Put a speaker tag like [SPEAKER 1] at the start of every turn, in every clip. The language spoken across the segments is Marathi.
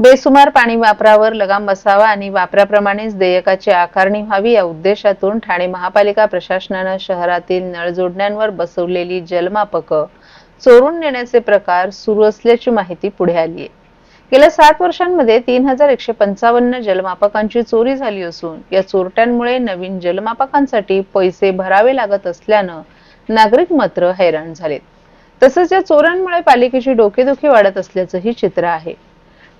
[SPEAKER 1] बेसुमार पाणी वापरावर लगाम बसावा आणि वापराप्रमाणेच देयकाची आकारणी व्हावी या उद्देशातून ठाणे महापालिका प्रशासनानं शहरातील नळजोडण्यांवर बसवलेली जलमापक चोरून नेण्याचे प्रकार सुरू असल्याची माहिती पुढे आली आहे गेल्या सात वर्षांमध्ये तीन हजार एकशे पंचावन्न जलमापकांची चोरी झाली असून या चोरट्यांमुळे नवीन जलमापकांसाठी पैसे भरावे लागत असल्यानं नागरिक मात्र हैराण झालेत. तसंच या चोरांमुळे पालिकेची डोकेदुखी वाढत असल्याचंही चित्र आहे.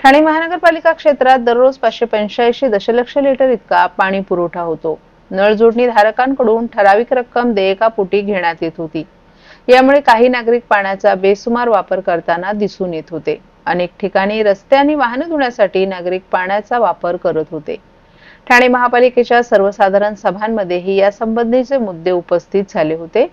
[SPEAKER 1] ठाणे महानगरपालिका क्षेत्रात दररोज पाचशे पंच्याऐंशी दशलक्ष लिटर इतका पाणी पुरवठा होतो. नळ जोडणी धारकांकडून ठराविक रक्कम देयकापोटी घेण्यात येत होती. यामुळे काही नागरिक पाण्याचा बेसुमार वापर करताना दिसून येत होते. अनेक ठिकाणी रस्ते आणि वाहनं धुण्यासाठी नागरिक पाण्याचा वापर करत होते. ठाणे महापालिकेच्या सर्वसाधारण सभांमध्येही यासंबंधीचे मुद्दे उपस्थित झाले होते.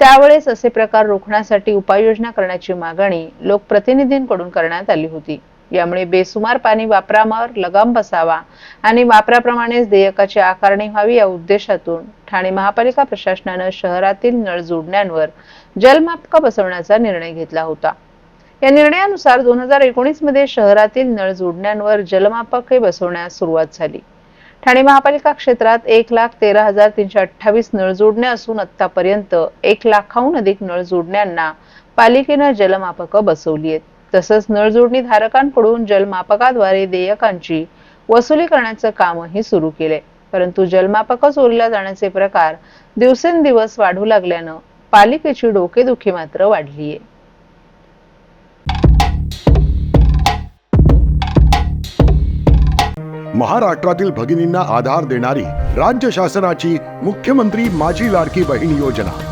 [SPEAKER 1] त्यावेळेस असे प्रकार रोखण्यासाठी उपाययोजना करण्याची मागणी लोकप्रतिनिधींकडून करण्यात आली होती. यामुळे बेसुमार पाणी वापरावर लगाम बसावा आणि वापराप्रमाणेच देयकाची आकारणी व्हावी या उद्देशातून ठाणे महापालिका प्रशासनानं शहरातील नळ जोडण्यांवर जलमापका बसवण्याचा निर्णय घेतला होता. या निर्णयानुसार दोन हजार एकोणीसमध्ये शहरातील नळ जोडण्यांवर जलमापके बसवण्यास सुरुवात झाली. ठाणे महापालिका क्षेत्रात एक लाख तेरा हजार तीनशे अठ्ठावीस नळ जोडण्या असून आतापर्यंत एक लाखाहून अधिक नळ जोडण्यांना पालिकेनं जलमापकं बसवली आहेत. तसंच नळ जोडणी धारकांकडून जलमापकाद्वारे देयकांची वसुली करण्याचं कामही सुरू केले परंतु जलमापक चोरीला जाण्याचे प्रकार दिवसेंदिवस वाढू लागल्यानं पालिकेची डोकेदुखी मात्र वाढली आहे
[SPEAKER 2] महाराष्ट्रातील भगिनींना आधार देणारी राज्य शासनाची मुख्यमंत्री माझी लाडकी बहीण योजना.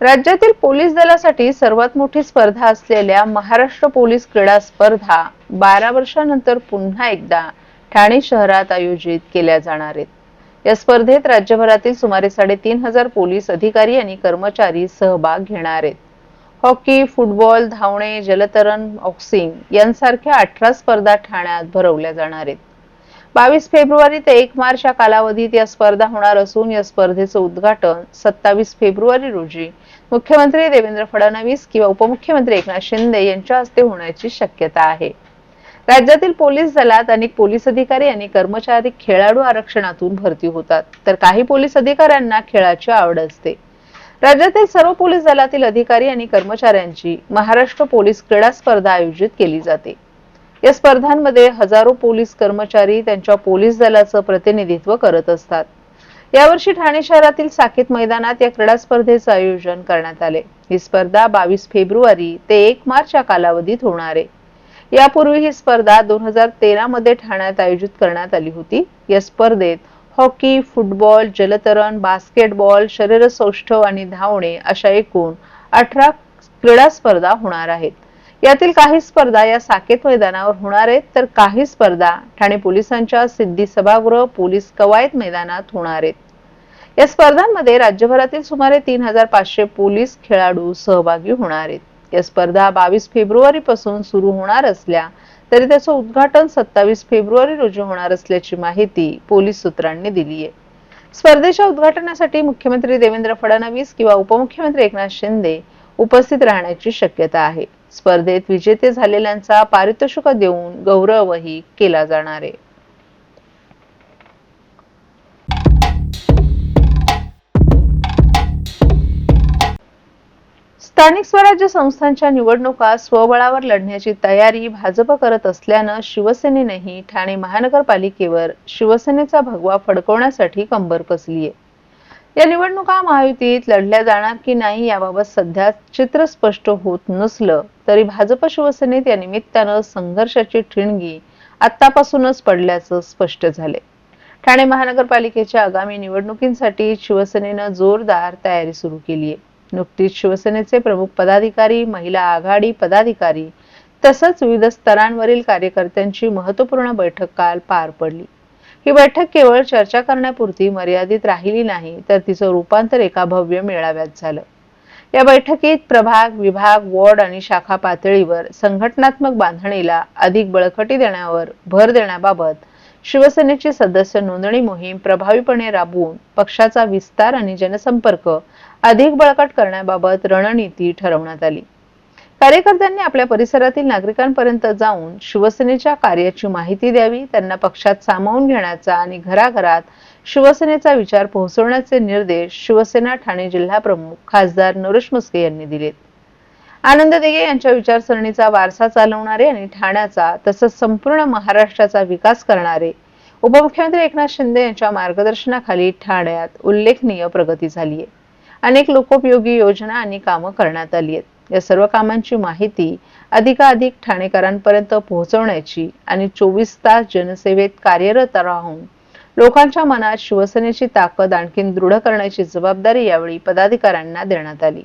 [SPEAKER 1] राज्यातील पोलीस दलासाठी सर्वात मोठी स्पर्धा असलेल्या महाराष्ट्र पोलीस क्रीडा स्पर्धा बारा वर्षानंतर पुन्हा एकदा ठाणे शहरात आयोजित केल्या जाणार आहेत. या स्पर्धेत राज्यभरातील सुमारे साडेतीन हजार पोलीस अधिकारी आणि कर्मचारी सहभाग घेणार आहेत. हॉकी फुटबॉल धावणे जलतरण बॉक्सिंग यांसारख्या अठरा स्पर्धा ठाण्यात भरवल्या जाणार आहेत. बावीस फेब्रुवारी ते एक मार्च या कालावधीत या स्पर्धा होणार असून या स्पर्धेचं उद्घाटन सत्तावीस फेब्रुवारी रोजी मुख्यमंत्री देवेंद्र फडणवीस किंवा उपमुख्यमंत्री एकनाथ शिंदे यांच्या हस्ते होण्याची शक्यता आहे. राज्यातील पोलीस दलात अनेक पोलीस अधिकारी आणि कर्मचारी खेळाडू आरक्षणातून भरती होतात तर काही पोलीस अधिकाऱ्यांना खेळाची आवड असते. राज्यातील सर्व पोलीस दलातील अधिकारी आणि कर्मचाऱ्यांची महाराष्ट्र पोलीस क्रीडा स्पर्धा आयोजित केली जाते. या स्पर्धांमध्ये हजारो पोलीस कर्मचारी त्यांच्या पोलीस दलाचं प्रतिनिधित्व करत असतात. यावर्षी ठाणे शहरातील साकेत मैदानात या क्रीडा स्पर्धेचं आयोजन करण्यात आले. ही स्पर्धा बावीस फेब्रुवारी ते एक मार्च या कालावधीत होणार आहे. यापूर्वी ही स्पर्धा दोन हजार तेरा मध्ये ठाण्यात आयोजित करण्यात आली होती. या स्पर्धेत हॉकी फुटबॉल जलतरण बास्केटबॉल शरीरसौष्ठव आणि धावणे अशा एकूण अठरा क्रीडा स्पर्धा होणार आहेत. यातील काही स्पर्धा या साकेत मैदानावर होणार आहेत. तर काही स्पर्धा ठाणे पोलिसांच्या सिद्धी सभागृह पोलीस कवायत मैदानात होणार आहेत. या स्पर्धांमध्ये राज्यभरातील सुमारे तीन हजार पाचशे पोलीस खेळाडू सहभागी होणार आहेत. या स्पर्धा बावीस फेब्रुवारी पासून सुरू होणार असल्या तरी त्याचं उद्घाटन सत्तावीस फेब्रुवारी रोजी होणार असल्याची माहिती पोलीस सूत्रांनी दिली आहे. स्पर्धेच्या उद्घाटनासाठी मुख्यमंत्री देवेंद्र फडणवीस किंवा उपमुख्यमंत्री एकनाथ शिंदे उपस्थित राहण्याची शक्यता आहे. स्पर्धेत विजेते झालेल्यांचा पारितोषिक देऊन गौरवही केला जाणार आहे. स्थानिक स्वराज्य संस्थांच्या निवडणुका स्वबळावर लढण्याची तयारी भाजप करत असल्यानं शिवसेनेनेही ठाणे महानगरपालिकेवर शिवसेनेचा भगवा फडकवण्यासाठी कंबर कसली आहे या निवडणुका महायुतीत लढल्या जाणार की नाही याबाबत सध्या चित्र स्पष्ट होत नसलं तरी भाजप शिवसेनेत या निमित्तानं संघर्षाची ठिणगी आतापासूनच पडल्याचं स्पष्ट झाले ठाणे महानगरपालिकेच्या आगामी निवडणुकींसाठी शिवसेनेनं जोरदार तयारी सुरू केली आहे नुकतीच शिवसेनेचे प्रमुख पदाधिकारी महिला आघाडी पदाधिकारी तसंच विविध स्तरांवरील कार्यकर्त्यांची महत्त्वपूर्ण बैठक काल पार पडली. ही बैठक केवळ चर्चा करण्यापुरती मर्यादित राहिली नाही तर तिचं रूपांतर एका भव्य मेळाव्यात झालं. या बैठकीत प्रभाग विभाग वॉर्ड आणि शाखा पातळीवर संघटनात्मक बांधणीला अधिक बळकटी देण्यावर भर देण्याबाबत शिवसेनेची सदस्य नोंदणी मोहीम प्रभावीपणे राबवून पक्षाचा विस्तार आणि जनसंपर्क अधिक बळकट करण्याबाबत रणनीती ठरवण्यात आली. कार्यकर्त्यांनी आपल्या परिसरातील नागरिकांपर्यंत जाऊन शिवसेनेच्या कार्याची माहिती द्यावी त्यांना पक्षात सामावून घेण्याचा आणि घराघरात शिवसेनेचा विचार पोहोचवण्याचे निर्देश शिवसेना ठाणे जिल्हा प्रमुख खासदार नरेश मस्के यांनी दिलेत. आनंद दिघे यांच्या विचारसरणीचा वारसा चालवणारे आणि ठाण्याचा तसंच संपूर्ण महाराष्ट्राचा विकास करणारे उपमुख्यमंत्री एकनाथ शिंदे यांच्या मार्गदर्शनाखाली ठाण्यात उल्लेखनीय प्रगती झाली आहे अनेक लोकोपयोगी योजना आणि कामं करण्यात आली आहेत. या सर्व कामांची माहिती अधिकाधिक ठाणेकरांपर्यंत पोहोचवण्याची आणि चोवीस तास जनसेवेत कार्यरत राहून लोकांच्या मनात शिवसेनेची ताकद आणखीन दृढ करण्याची जबाबदारी यावेळी पदाधिकाऱ्यांना देण्यात आली.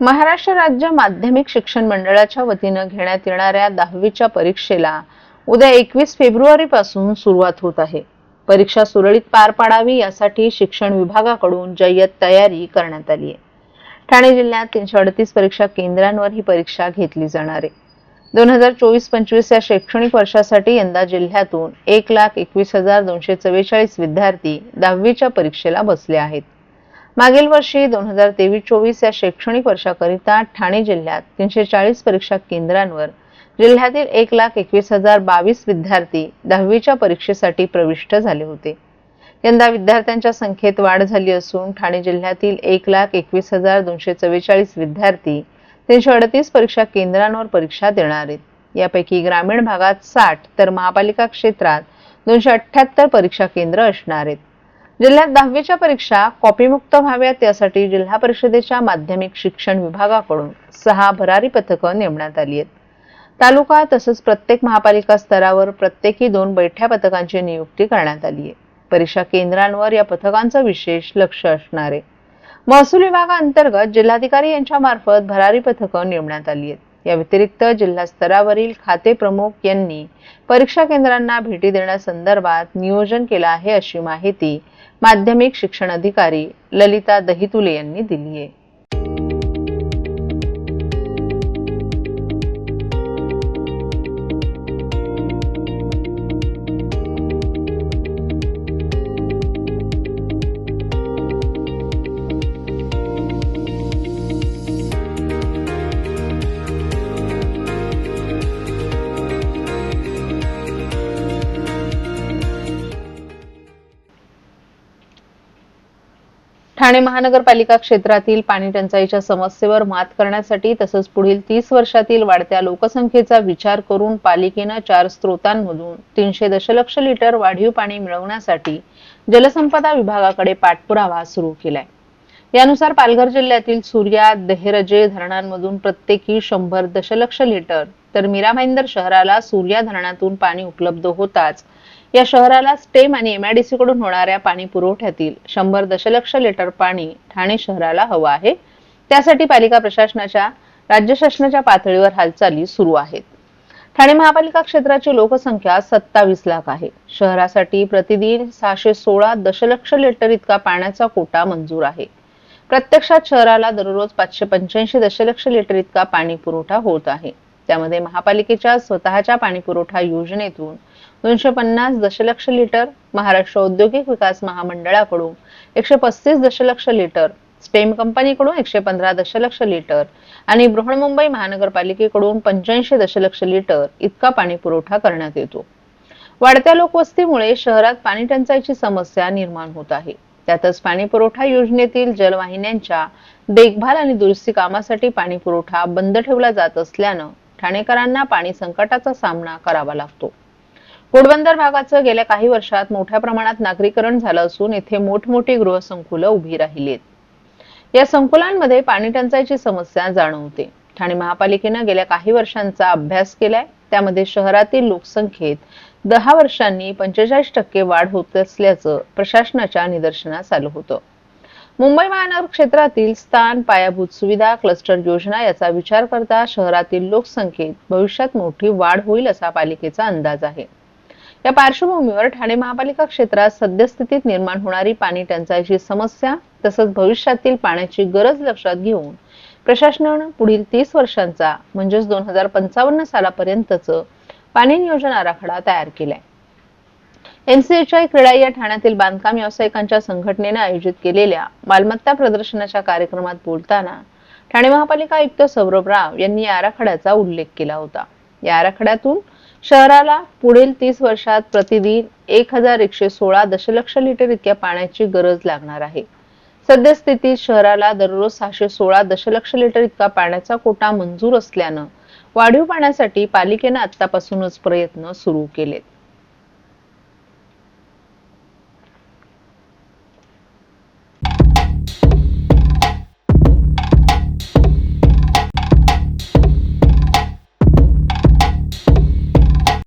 [SPEAKER 1] महाराष्ट्र राज्य माध्यमिक शिक्षण मंडळाच्या वतीनं घेण्यात येणाऱ्या दहावीच्या परीक्षेला उद्या एकवीस फेब्रुवारी पासून सुरुवात होत आहे. परीक्षा सुरळीत पार पाडावी यासाठी शिक्षण विभागाकडून जय्यत तयारी करण्यात आली आहे. ठाणे जिल्ह्यात तीनशे अडतीस परीक्षा केंद्रांवर ही परीक्षा घेतली जाणार आहे. दोन हजार चोवीस पंचवीस या शैक्षणिक वर्षासाठी यंदा जिल्ह्यातून एक लाख एकवीस हजार दोनशे चव्वेचाळीस विद्यार्थी दहावीच्या परीक्षेला बसले आहेत. मागील वर्षी दोन हजार तेवीस चोवीस या शैक्षणिक वर्षाकरिता ठाणे जिल्ह्यात तीनशे चाळीस परीक्षा केंद्रांवर जिल्ह्यातील एक लाख एकवीस हजार बावीस विद्यार्थी दहावीच्या परीक्षेसाठी प्रविष्ट झाले होते. यंदा विद्यार्थ्यांच्या संख्येत वाढ झाली असून ठाणे जिल्ह्यातील एक लाख एकवीस हजार दोनशे चव्वेचाळीस विद्यार्थी तीनशे अडतीस परीक्षा केंद्रांवर परीक्षा देणार आहेत. यापैकी ग्रामीण भागात साठ तर महापालिका क्षेत्रात दोनशे अठ्ठ्याहत्तर परीक्षा केंद्र असणार आहेत. जिल्ह्यात दहावीच्या परीक्षा कॉपीमुक्त व्हाव्यात यासाठी जिल्हा परिषदेच्या माध्यमिक शिक्षण विभागाकडून सहा भरारी पथकं नेमण्यात आली आहेत. तालुका तसंच प्रत्येक महापालिका स्तरावर प्रत्येकी दोन बैठ्या पथकांची नियुक्ती करण्यात आली आहे. परीक्षा केंद्रांवर या पथकांचं विशेष लक्ष असणार आहे. महसूल विभागाअंतर्गत जिल्हाधिकारी यांच्या मार्फत भरारी पथकं नेमण्यात आली आहेत. या व्यतिरिक्त जिल्हा स्तरावरील खाते प्रमुख यांनी परीक्षा केंद्रांना भेटी देण्यासंदर्भात नियोजन केलं आहे अशी माहिती माध्यमिक शिक्षण अधिकारी ललिता दहितुले यांनी दिली आहे. ठाणे महानगरपालिका क्षेत्रातील पाणी टंचाईच्या समस्येवर मात करण्यासाठी तसंच पुढील तीस वर्षातील वाढत्या लोकसंख्येचा विचार करून पालिकेनं चार स्रोतांमधून तीनशे दशलक्ष लिटर वाढीव पाणी मिळवण्यासाठी जलसंपदा विभागाकडे पाठपुरावा सुरू केलाय. यानुसार पालघर जिल्ह्यातील सूर्या देहरजे धरणांमधून प्रत्येकी शंभर दशलक्ष लिटर तर मीरा भाईंदर शहराला सूर्या धरणातून पाणी उपलब्ध होताच या शहराला स्टेम आणि एमआयडीसी कडून होणाऱ्या पाणी पुरवठ्यातील शंभर दशलक्ष लिटर पाणी ठाणे शहराला हवं आहे. त्यासाठी पालिका प्रशासनाच्या राज्य शासनाच्या पातळीवर हालचाली सुरू आहेत. ठाणे महापालिका क्षेत्राची लोकसंख्या सत्तावीस लाख आहे. शहरासाठी प्रतिदिन सहाशे सोळा दशलक्ष लिटर इतका पाण्याचा कोटा मंजूर आहे. प्रत्यक्षात शहराला दररोज पाचशे पंच्याऐंशी दशलक्ष लिटर इतका पाणी पुरवठा होत आहे. त्यामध्ये महापालिकेच्या स्वतःच्या पाणी पुरवठा योजनेतून दोनशे पन्नास दशलक्ष लिटर महाराष्ट्र औद्योगिक विकास महामंडळाकडून एकशे पस्तीस दशलक्ष लिटर स्टेम कंपनीकडून एकशे पंधरा दशलक्ष लिटर आणि बृहन्मुंबई महानगरपालिकेकडून पंच्याऐंशी दशलक्ष लिटर इतका पाणी पुरवठा करण्यात येतो. वाढत्या लोकवस्तीमुळे शहरात पाणी टंचाईची समस्या निर्माण होत आहे. त्यातच पाणी पुरवठा योजनेतील जलवाहिन्यांच्या देखभाल आणि दुरुस्ती कामासाठी पाणी पुरवठा बंद ठेवला जात असल्यानं ठाणेकरांना पाणी संकटाचा सामना करावा लागतो. पोरबंदर भागाचं गेल्या काही वर्षात मोठ्या प्रमाणात नागरीकरण झालं असून येथे मोठमोठी गृहसंकुलं उभी राहिलीत. या संकुलांमध्ये पाणी टंचाईची समस्या जाणवते. ठाणे महापालिकेनं गेल्या काही वर्षांचा अभ्यास केलाय. त्यामध्ये शहरातील लोकसंख्येत दहा वर्षांनी पंचेचाळीस टक्के वाढ होत असल्याचं प्रशासनाच्या निदर्शनास आलं होतं. मुंबई महानगर क्षेत्रातील स्थान पायाभूत सुविधा क्लस्टर योजना याचा विचार करता शहरातील लोकसंख्येत भविष्यात मोठी वाढ होईल असा पालिकेचा अंदाज आहे. या पार्श्वभूमीवर ठाणे महापालिका क्षेत्रात सद्यस्थितीत निर्माण होणारी पाणी टंचाईची समस्या तसंच भविष्यातील पाण्याची गरज लक्षात घेऊन प्रशासनानं पुढील तीस वर्षांचा म्हणजेच दोन हजार पंचावन्न सालापर्यंतच पाणी नियोजन आराखडा तयार केलाय. एमसीएचआय क्रीडा या ठाण्यातील बांधकाम व्यावसायिकांच्या संघटनेने आयोजित केलेल्या मालमत्ता प्रदर्शनाच्या कार्यक्रमात बोलताना ठाणे महापालिका आयुक्त सौरभ राव यांनी या आराखड्याचा उल्लेख केला होता. या आराखड्यातून शहराला पुढील तीस वर्षात प्रतिदिन एक हजार एकशे सोळा दशलक्ष लिटर इतक्या पाण्याची गरज लागणार आहे. सद्यस्थितीत शहराला दररोज सहाशे सोळा दशलक्ष लिटर इतका पाण्याचा कोटा मंजूर असल्यानं वाढीव पाण्यासाठी पालिकेनं आतापासूनच प्रयत्न सुरू केलेत.